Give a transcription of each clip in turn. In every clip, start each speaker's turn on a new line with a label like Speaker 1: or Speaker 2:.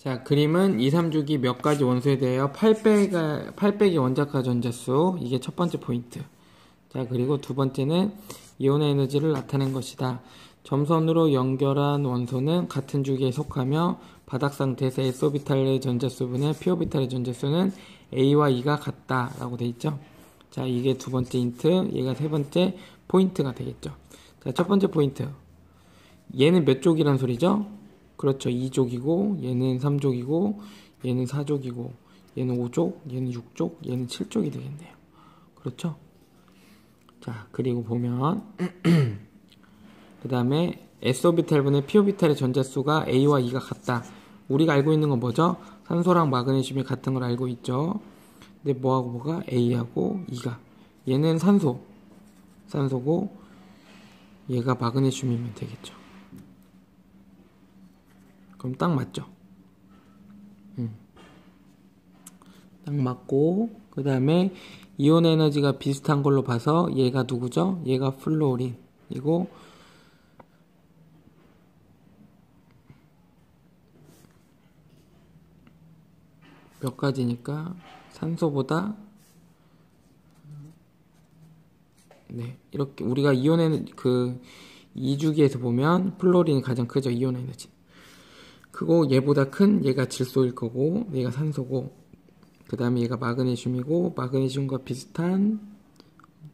Speaker 1: 자, 그림은 2, 3주기 몇 가지 원소에 대하여 8배가, 8배기 원자카 전자수. 이게 첫 번째 포인트. 자, 그리고 두 번째는 이온의 에너지를 나타낸 것이다. 점선으로 연결한 원소는 같은 주기에 속하며 바닥 상태에서 S오비탈의 전자수분의 P오비탈의 전자수는 A와 E가 같다. 라고 돼 있죠. 자, 이게 두 번째 힌트. 얘가 세 번째 포인트가 되겠죠. 자, 첫 번째 포인트. 얘는 몇 쪽이란 소리죠? 그렇죠. 2족이고, 얘는 3족이고, 얘는 4족이고, 얘는 5족, 얘는 6족, 얘는 7족이 되겠네요. 그렇죠? 자, 그리고 보면, 그 다음에 S오비탈분의 P오비탈의 전자수가 A와 E가 같다. 우리가 알고 있는 건 뭐죠? 산소랑 마그네슘이 같은 걸 알고 있죠. 근데 뭐하고 뭐가? A하고 E가. 얘는 산소. 산소고, 얘가 마그네슘이면 되겠죠. 그럼 딱 맞죠? 음. 딱 맞고, 그 다음에 이온 에너지가 비슷한 걸로 봐서 얘가 누구죠? 얘가 플로린 이고, 몇 가지니까 산소보다 네 이렇게 우리가 이온 에너지 그 2주기에서 보면 플로린이 가장 크죠 이온 에너지 크고 얘보다 큰 얘가 질소일 거고 얘가 산소고 그 다음에 얘가 마그네슘이고 마그네슘과 비슷한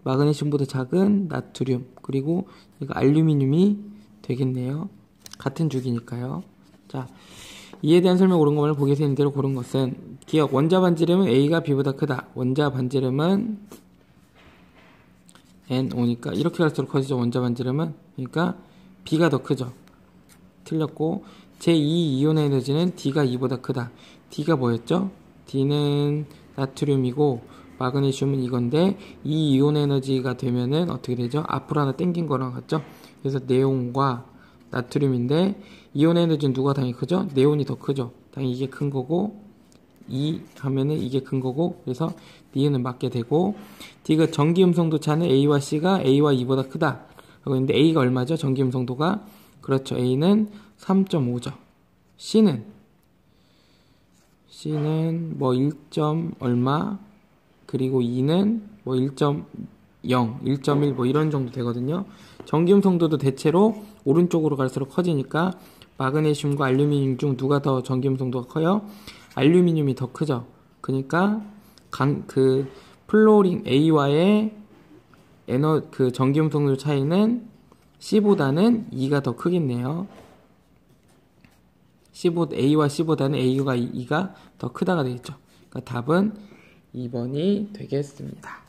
Speaker 1: 마그네슘보다 작은 나트륨 그리고 얘가 알루미늄이 되겠네요 같은 주기니까요 자 이에 대한 설명 옳은 것을 보기에서 있는 대로 고른 것은 기억 원자 반지름은 A가 B보다 크다. 원자 반지름은 NO니까 이렇게 갈수록 커지죠. 원자 반지름은 그러니까 B가 더 크죠. 틀렸고 제2 이온 에너지는 D가 E보다 크다. D가 뭐였죠? D는 나트륨이고 마그네슘은 이건데 이 이온 에너지가 되면은 어떻게 되죠? 앞으로 하나 땡긴 거랑 같죠? 그래서 네온과 나트륨인데 이온 에너지는 누가 당연히 크죠? 네온이 더 크죠. 당연히 이게 큰 거고 2 하면은 이게 큰 거고 그래서 D는 맞게 되고 D가 전기 음성도 차는 A와 C가 A와 E보다 크다. 하고 있는데 A가 얼마죠? 전기 음성도가 그렇죠. A는 3.5죠. C는 C는 뭐 1. 얼마 그리고 E는 뭐 1.0, 1.1 뭐 이런 정도 되거든요. 전기음 성도도 대체로 오른쪽으로 갈수록 커지니까 마그네슘과 알루미늄 중 누가 더 전기음 성도가 커요? 알루미늄이 더 크죠. 그러니까 강, 그 플로린 A와의 에너 그 전기음 성도 차이는 C보다는 E가 더 크겠네요. A와 C보다는 A가 E가 더 크다가 되겠죠. 그러니까 답은 2번이 되겠습니다.